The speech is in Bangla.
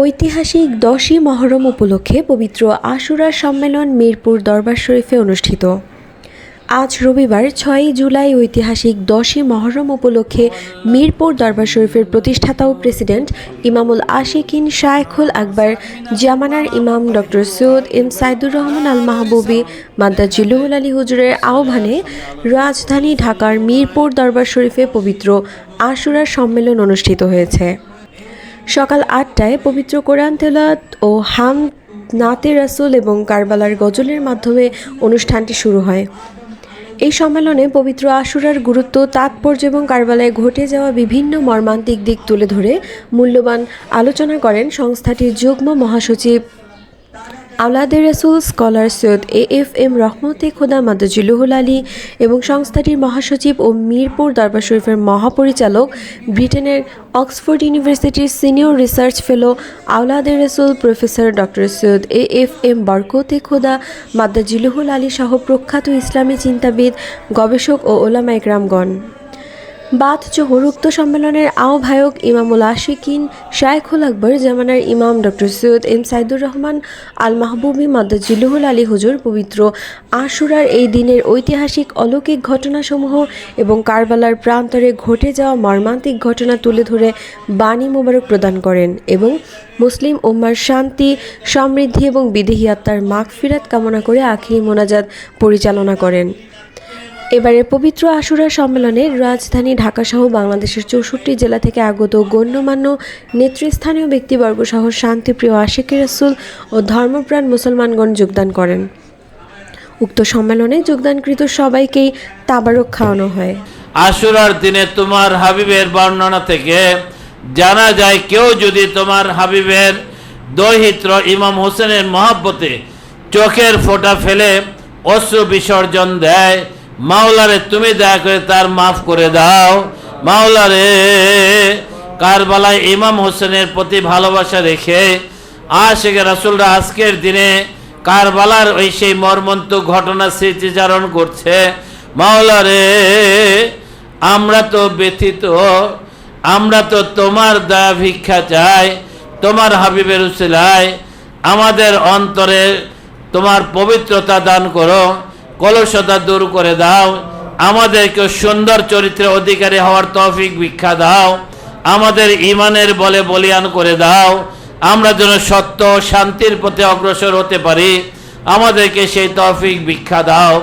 ঐতিহাসিক দশই মহরম উপলক্ষে পবিত্র আশুরা সম্মেলন মিরপুর দরবার শরীফে অনুষ্ঠিত। আজ রবিবার ছয়ই জুলাই ঐতিহাসিক দশই মহরম উপলক্ষে মিরপুর দরবার শরীফের প্রতিষ্ঠাতা ও প্রেসিডেন্ট ইমামুল আশিকিন শায়খুল আকবর, জামানার ইমাম ডক্টর সৈয়দ এম সাইদুর রহমান আল মাহবুবী মাদ্দাজিল্লুহুল আলী হুজুরের আহ্বানে রাজধানী ঢাকার মিরপুর দরবার শরীফে পবিত্র আশুরার সম্মেলন অনুষ্ঠিত হয়েছে। সকাল আটটায় পবিত্র কোরআন তেলাত ও হাম নাতে রাসুল এবং কারবালার গজলের মাধ্যমে অনুষ্ঠানটি শুরু হয়। এই সম্মেলনে পবিত্র আশুরার গুরুত্ব, তাৎপর্য এবং কারবালায় ঘটে যাওয়া বিভিন্ন মর্মান্তিক দিক তুলে ধরে মূল্যবান আলোচনা করেন সংস্থাটির যুগ্ম মহাসচিব আওলাদে রাসুল scholar Syed A F M Rahmate Khoda মাদাজিলুহুল Ali এবং সংস্থাটির মহাসচিব ও মিরপুর দরবার শরীফের মহাপরিচালক, ব্রিটেনের অক্সফোর্ড ইউনিভার্সিটির সিনিয়র রিসার্চ ফেলো আওলাদে রাসুল professor doctor Syed A F M Barkate Khoda মাদ্দাজিলুহুল Ali সহ প্রখ্যাত ইসলামী চিন্তাবিদ, গবেষক ও ওলামা একরামগণ। বাদ জোহর উক্ত সম্মেলনের আহ্বায়ক ইমামুল আশিকিন শায়খুল আকবর জামানার ইমাম ডক্টর সৈয়দ এম সাইদুর রহমান, আল মাহবুবী মাদ্দাজিল্লুহুল আলী হুজুর পবিত্র আশুরার এই দিনের ঐতিহাসিক অলৌকিক ঘটনাসমূহ এবং কারবালার প্রান্তরে ঘটে যাওয়া মর্মান্তিক ঘটনা তুলে ধরে বাণী মোবারক প্রদান করেন এবং মুসলিম উম্মার শান্তি, সমৃদ্ধি এবং বিদেহী আত্মার মাগফিরাত কামনা করে আখিরি মোনাজাত পরিচালনা করেন। এবারের পবিত্র আশুরা সম্মেলনে রাজধানী ঢাকাসহ বাংলাদেশের চৌষট্টি জেলা থেকে আগত গণ্যমান্য নেতৃস্থানীয় ব্যক্তিবর্গ সহ শান্তিপ্রিয় আশিকি রাসুল ও ধর্মপ্রাণ মুসলমানগণ যোগদান করেন। উক্ত সম্মেলনে যোগদানকৃত সবাইকেই তাবারক খাওয়ানো হয়। আশুরার দিনে তোমার হাবিবের বর্ণনা থেকে জানা যায়, কেউ যদি তোমার হাবিবের দৈহিত্র ইমাম হোসেনের মহাব্বতে চোখের ফোঁটা ফেলে অশ্রু বিসর্জন দেয় মাওলারে তুমি দয়া করে তার মাফ করে দাও। মাওলারে, কারবালায় ইমাম হোসেনের প্রতি ভালোবাসা রেখে আশেখ রাসুলরা আজকের দিনে কারবালার ওই সেই মর্মন্ত ঘটনা স্মৃতিচারণ করছে। মাওলারে, আমরা তো ব্যথিত, আমরা তো তোমার দয়া ভিক্ষা চাই, তোমার হাবিবের উসিলায় আমাদের অন্তরে তোমার পবিত্রতা দান করো। কলসতা দূর করে দাও। আমাদেরকে সুন্দর চরিত্রে অধিকারী হওয়ার তৌফিক ভিক্ষা দাও। আমাদের ইমানের বলে বলিয়ান করে দাও। আমরা যেন সত্য শান্তির পথে অগ্রসর হতে পারি। আমাদেরকে সেই তৌফিক ভিক্ষা দাও।